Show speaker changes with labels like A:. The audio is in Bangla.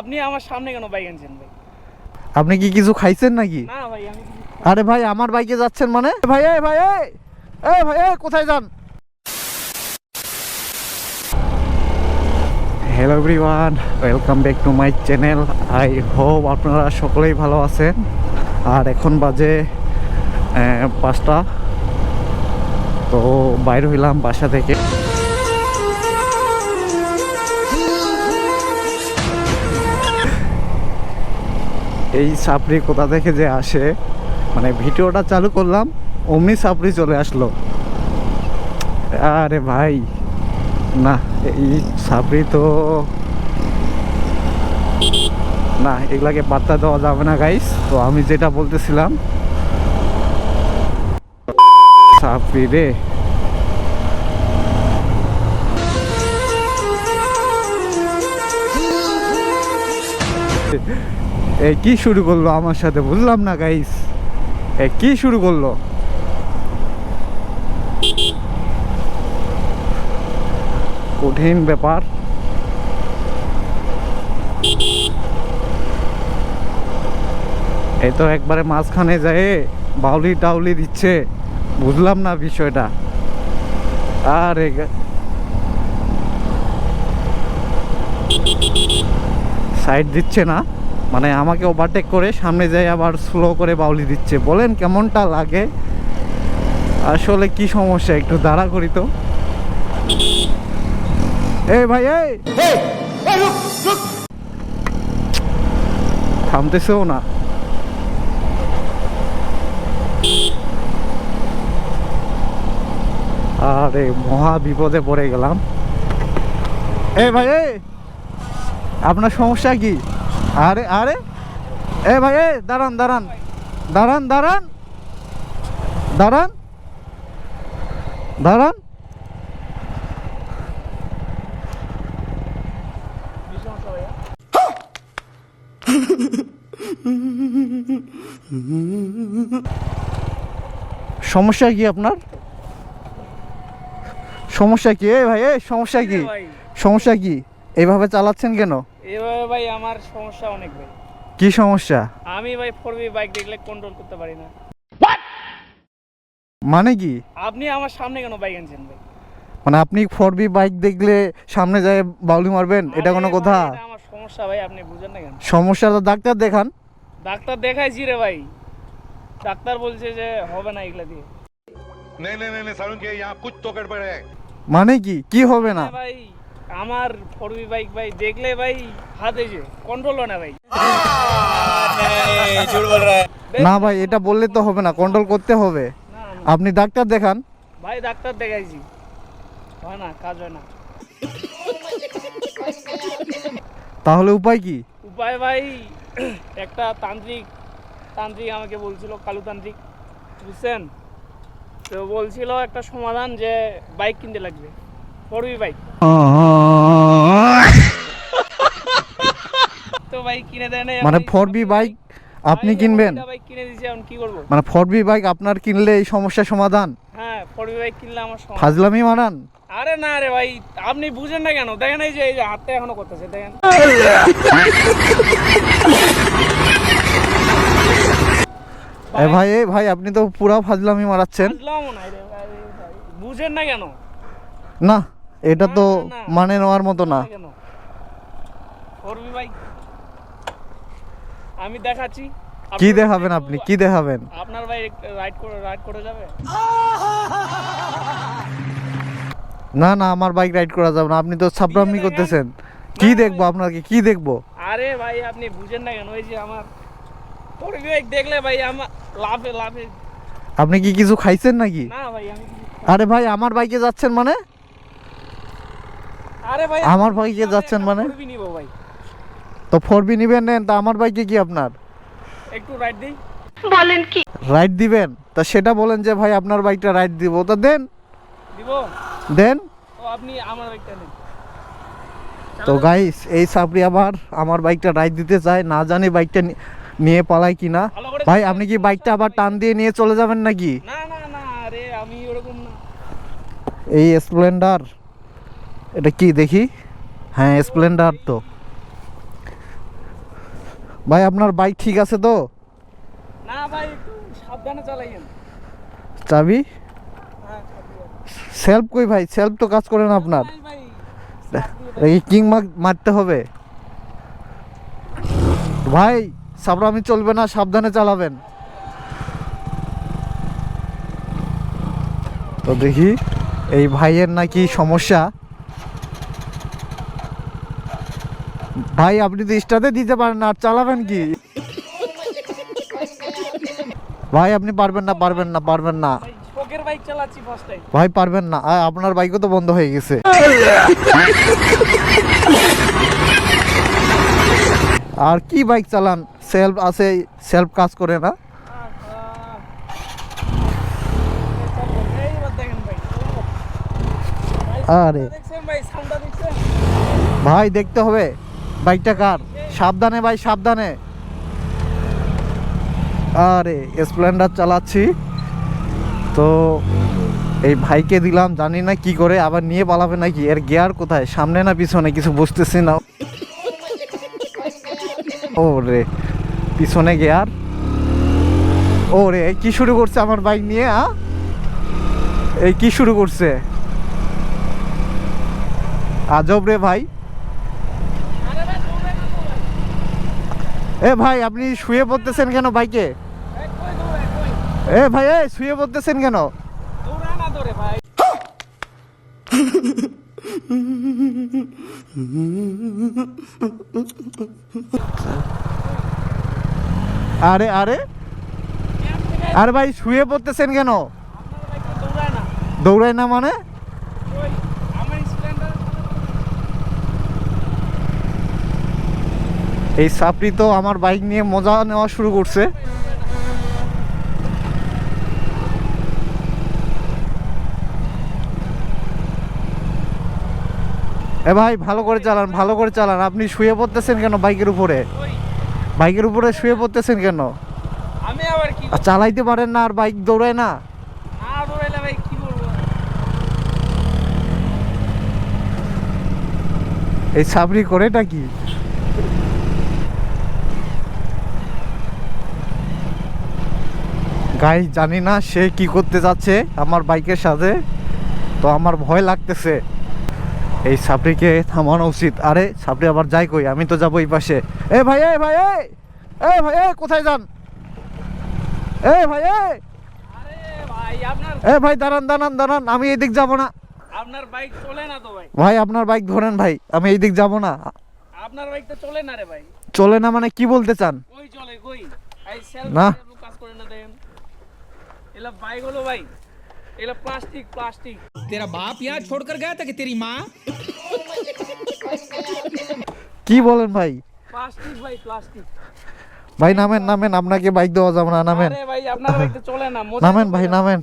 A: আপনি আমার সামনে কেন বাইক আনছেন ভাই?
B: আপনি কি কিছু খাইছেন নাকি?
A: না ভাই আমি
B: আরে ভাই আমার বাইকে যাচ্ছেন মানে? ভাই এই ভাই এই এই ভাই এই কোথায় যান? Hello everyone welcome back to my channel I hope আপনারা সকলেই ভালো আছেন। আর এখন বাজে পাঁচটা। তো বাইর হইলাম বাসা থেকে। এই সাপড়ি কোথা থেকে যে আসে মানে ভিডিওটা চালু করলাম, অমনি সাপড়ি চলে আসলো। আরে ভাই, না, এই সাপড়ি তো না, এগুলাকে পাত্তা দেওয়া যাবে না গাইস তো আমি যেটা বলতেছিলাম, সাপড়ি রে। এ, কি শুরু করল? আমার সাথে বুঝলাম না গাইস এ, কি শুরু করল? কঠিন ব্যাপার। এই তো একবারে মাঝখানে যায়, বাউলি টাউলি দিচ্ছে। বুঝলাম না বিষয়টা। আরে সাইড দিচ্ছে না? মানে আমাকে ওভারটেক করে সামনে যাই আবার স্লো করে বাউলি দিচ্ছে। বলেন কেমনটা লাগে? আসলে কি সমস্যা? একটু দাঁড়া করি তো। এই ভাই এই! থামতেছেও না। আরে মহা বিপদে পড়ে গেলাম। এই ভাই আপনার সমস্যা কি? আরে আরে। এ ভাই এ দাঁড়ান দাঁড়ান। দাঁড়ান দাঁড়ান। দাঁড়ান। দাঁড়ান।
A: সমস্যা
B: কি আপনার? সমস্যা কি? এ ভাই এই সমস্যা কি? সমস্যা কি? এইভাবে চালাচ্ছেন কেন
A: এভাবে ভাই আমার সমস্যা অনেক ভাই
B: কি সমস্যা
A: আমি ভাই ফোর বি বাইক দেখলে কন্ট্রোল করতে পারি না
B: মানে কি
A: আপনি আমার সামনে কেন বাইক আনছেন ভাই
B: মানে আপনি ফোর বি বাইক দেখলে সামনে যায় বাউলি মারবেন এটা কোনো
A: আরে
B: কথা
A: ভাই, এটা আমার সমস্যা ভাই আপনি বুঝেন না কেন
B: সমস্যা তো ডাক্তার দেখান
A: ডাক্তার দেখাইছি রে ভাই ডাক্তার বলছে যে হবে না এগুলা দিয়ে
C: नहीं नहीं नहीं नहीं सारुण के यहाँ कुछ तो गड़बड़ है
B: মানে কি কি হবে না
A: না ভাই আমার ফরবি বাইক ভাই দেখলে ভাই হাতে যে কন্ট্রোল হয় না ভাই।
B: না ভাই এটা বললে তো হবে না কন্ট্রোল করতে হবে। আপনি ডাক্তার দেখান।
A: ভাই ডাক্তার দেখাইছি। হয় না কাজ হয় না।
B: তাহলে উপায় কি?
A: উপায় ভাই একটা তান্ত্রিক তান্ত্রিক আমাকে বলছিল কালু তান্ত্রিক বুঝছেন? তো বলছিল একটা সমাধান যে বাইক কিনতে লাগবে। পড়বি বাইক তো ভাই কিনে দেয় নাই
B: মানে
A: আমি-
B: ফোর বি বাইক আপনি কিনবেন?
A: বাইক কিনে দিয়েছি এখন কি করব?
B: মানে ফোর বি বাইক আপনার কিনলে এই সমস্যার সমাধান?
A: হ্যাঁ পড়বি বাইক কিনলে আমার সমস্যা
B: ফাজলামি মানান?
A: আরে না রে ভাই আপনি বুঝেন না কেন? দেখেন এই যে এই যে হাতটা এখনও করতেছে দেখেন।
B: এ ভাই এ ভাই আপনি তো পুরা ফাজলামি মারাচ্ছেন।
A: বুঝেন না কেন?
B: না এটা তো
A: না, না, না।
B: মানে নেওয়ার মতো না।
A: করবি ভাই আমি দেখাচ্ছি।
B: কি দেখাবেন আপনি? কি দেখাবেন?
A: আপনার ভাই রাইড করে রাইড করে যাবে?
B: না না আমার বাইক রাইড করা যাবে না। আপনি তো
A: দেখেন।
B: করতেছেন। কি দেখব। আপনাকে? কি দেখব?
A: আরে ভাই আপনি বুঝেন না কেন? ওই যে আমার করবি বাইক দেখলে ভাই আমার লাভে লাভে
B: আপনি কি কিছু খাইছেন নাকি?
A: না ভাই আমি
B: আরে ভাই আমার বাইকে যাচ্ছেন মানে? আমার
A: আমি
B: বাইকে যাচ্ছেন মানে? তো ফোর বি নিবেন নেন তা আমার বাইকে কি আপনার?
A: একটু রাইড দিই।
B: রাইড দিবেন? তা সেটা বলেন যে ভাই আপনার বাইকটা রাইড দিব। তা দেন।
A: দিব?
B: দেন।
A: তো আপনি আমার বাইকটা নেন।
B: তো গাইস এই সাপড়ি আবার আমার বাইকটা রাইড দিতে চায় না জানি বাইকটা নিয়ে পালায় কিনা।
A: ভালো করে
B: ভাই আপনি কি বাইকটা আবার টান দিয়ে নিয়ে চলে যাবেন নাকি?
A: না না না আরে আমি ওরকম না।
B: এই স্প্লেন্ডার এটা কি দেখি? হ্যাঁ স্প্লেন্ডার তো। ভাই আপনার বাইক ঠিক আছে তো?
A: না ভাই সাবধানে চালাইয়েন।
B: চাবি?
A: হ্যাঁ
B: সেলফ কই ভাই? সেলফ তো কাজ করে না আপনার। এই কিং মারতে হবে। ভাই সাবরামি চলবে না সাবধানে চালাবেন। তো দেখি এই ভাইয়ের নাকি সমস্যা। ভাই আপনি তো স্টার্টে দিতে পারেন না আর চালাবেন কি? ভাই আপনি পারবেন না পারবেন না পারবেন না।
A: ভাই,
B: পারবেন না। আপনার বাইকও তো বন্ধ হয়ে গেছে। আর কি বাইক চালান? সেলফ আছে সেলফ কাজ করে না? আরে।
A: ভাই
B: দেখতে হবে। বাইকটা কার? সাবধানে ভাই, সাবধানে। আরে স্প্লেন্ডার চালাচ্ছি। তো এই ভাইকে দিলাম, জানি না কি করে, আবার নিয়ে পালাবে নাকি? এর গিয়ার কোথায়? সামনে না পিছনে? কিছু বুঝতেছি না। ও রে পিছনে গিয়ার ও রে কি শুরু করছে আমার বাইক নিয়ে, আ? এই কি শুরু করছে? আজব রে ভাই
A: আরে ভাই দৌড়াই না তো ভাই
B: এ ভাই, আপনি শুয়ে পড়তেছেন কেন বাইকে? এ ভাই, এ, শুয়ে পড়তেছেন কেন? আরে আরে? আরে ভাই, শুয়ে পড়তেছেন কেন?
A: দৌড়ায় না।
B: মানে
A: কই আমার স্প্লেন্ডার
B: এই সাপড়ি তো আমার বাইক নিয়ে মজা নেওয়া শুরু করছে। এ ভাই ভালো করে চালান ভালো করে চালান। আপনি শুয়ে পড়তেছেন কেন বাইকের উপরে? বাইকের উপরে শুয়ে পড়তেছেন কেন?
A: আমি আবার কি
B: আর চালাইতে পারেন না আর বাইক দৌড়ায় না। এই সাবরি করেটা কি গাই জানি না সে কি করতে যাচ্ছে আমার বাইকের সাথে তো আমার ভয় লাগতেছে। এই সাপড়িকে থামানো উচিত। আরে সাপড়ি আবার যাই কই? আমি তো যাব এই পাশে। এ ভাই এ ভাই এ! ভাই এ কোথায় যান? এ ভাই এ!
A: ভাই
B: এ ভাই দাঁড়ান দাঁড়ান দাঁড়ান আমি এদিক যাব না।
A: আপনার বাইক চলে না তো ভাই।
B: ভাই আপনার বাইক ধরেন ভাই আমি এইদিক যাব না।
A: আপনার বাইক তো চলে না রে ভাই।
B: চলে না মানে কি বলতে চান?
A: কই চলে কই?
B: না।
A: এলা বাইক হলো ভাই এলা প্লাস্টিক প্লাস্টিক
D: तेरा बाप यहाँ छोड़कर गया था कि तेरी माँ
B: কি বলেন ভাই
A: প্লাস্টিক ভাই প্লাস্টিক
B: ভাই নামেন নামেন আপনাকে বাইক দেওয়া যাবে না নামেন
A: আরে ভাই আপনার বাইক তো চলে না মোজা
B: নামেন
A: তো
B: ভাই
A: পরে-
B: নামেন